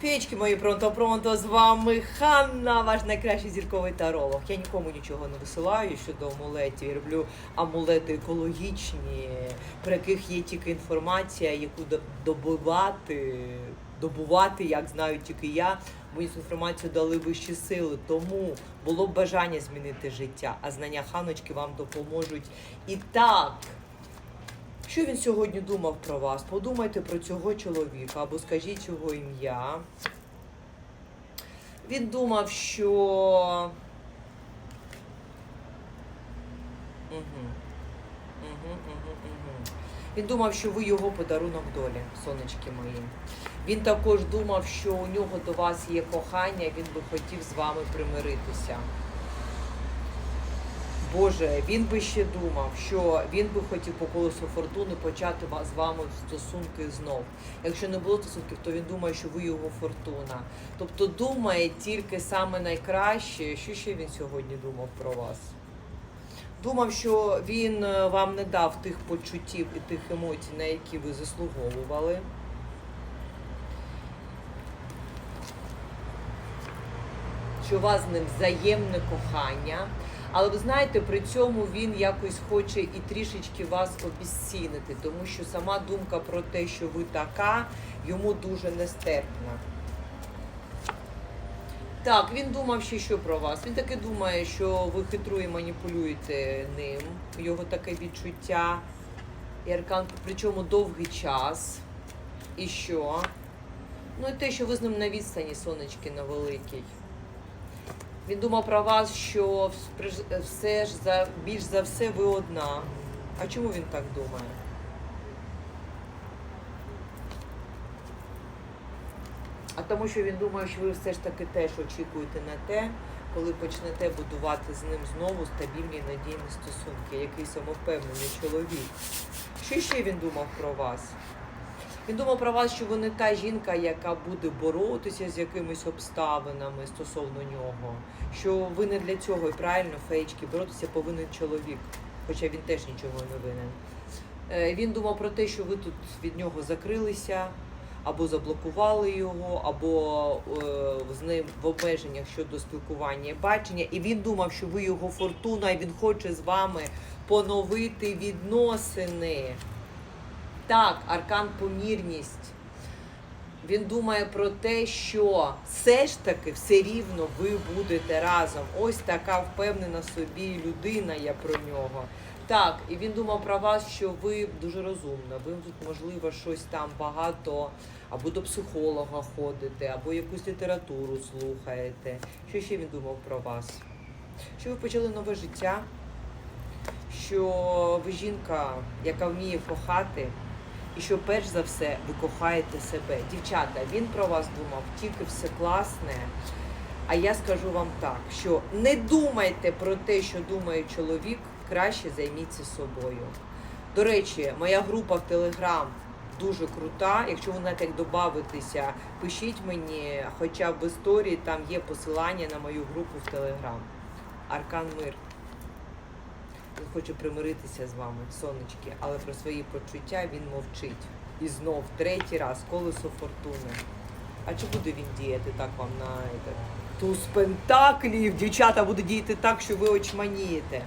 Печки мої пронто-пронто, з вами Ханна, ваш найкращий зірковий таролог. Я нікому нічого не висилаю щодо амулетів. Я роблю амулети екологічні, про яких є тільки інформація, яку до- добувати, як знаю тільки я. Цю інформацію дали вищі сили, тому було б бажання змінити життя, а знання ханочки вам допоможуть. І так. Що він сьогодні думав про вас? Подумайте про цього чоловіка або скажіть його ім'я. Він думав, що. Він думав, що ви його подарунок долі, сонечки мої. Він також думав, що у нього до вас є кохання, він би хотів з вами примиритися. Боже, він би ще думав, що він би хотів по колесу фортуни почати з вами стосунки знов. Якщо не було стосунків, то він думає, що ви його фортуна. Тобто думає тільки саме найкраще. Що ще він сьогодні думав про вас? Думав, що він е, вам не дав тих почуттів і тих емоцій, на які ви заслуговували. Що у вас з ним взаємне кохання. Але ви знаєте, при цьому він якось хоче і трішечки вас обіцінити, тому що сама думка про те, що ви така, йому дуже нестерпна. Так, він думав ще що про вас. Він таки думає, що ви хитро і маніпулюєте ним. Його таке відчуття. І аркан, причому довгий час. І що? Ну і те, що ви з ним на відстані, сонечки на великій. Він думав про вас, що все ж за більш за все ви одна. А чому він так думає? А тому, що він думає, що ви все ж таки теж очікуєте на те, коли почнете будувати з ним знову стабільні надійні стосунки, який самовпевнений чоловік. Що ще він думав про вас? Він думав про вас, що ви не та жінка, яка буде боротися з якимись обставинами стосовно нього. Що ви не для цього і правильно, феєчки, боротися повинен чоловік, хоча він теж нічого не винен. Е, Він думав про те, що ви тут від нього закрилися, або заблокували його, або е, з ним в обмеженнях щодо спілкування і бачення. І він думав, що ви його фортуна, і він хоче з вами поновити відносини. Так, аркан помірність. Він думає про те, що все ж таки все рівно ви будете разом. Ось така впевнена собі людина я про нього. Так, і він думав про вас, що ви дуже розумна. Ви тут, можливо, щось там багато або до психолога ходите, або якусь літературу слухаєте. Що ще він думав про вас? Що ви почали нове життя? Що ви жінка, яка вміє кохати, і що перш за все ви кохаєте себе. Дівчата, він про вас думав тільки все класне. А я скажу вам так, що не думайте про те, що думає чоловік, краще займіться собою. До речі, моя група в Телеграм дуже крута. Якщо ви як додатися, пишіть мені, хоча б в історії там є посилання на мою групу в Телеграм. Аркан Мир. Хоче примиритися з вами, сонечки, але про свої почуття він мовчить. І знов третій раз колесо фортуни. А чи буде він діяти так вам на туз пентаклів? Дівчата буде діяти так, що ви очманієте.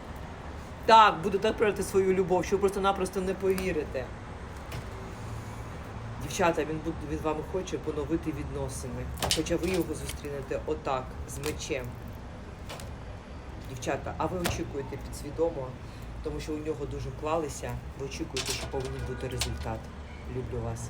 Так, буде так проявити свою любов, що ви просто-напросто не повірите. Дівчата, він від вами хоче поновити відносини. Хоча ви його зустрінете отак, з мечем. Дівчата, а ви очікуєте підсвідомо, тому що у нього дуже вклалися. Ви очікуєте, що повинен бути результат. Люблю вас.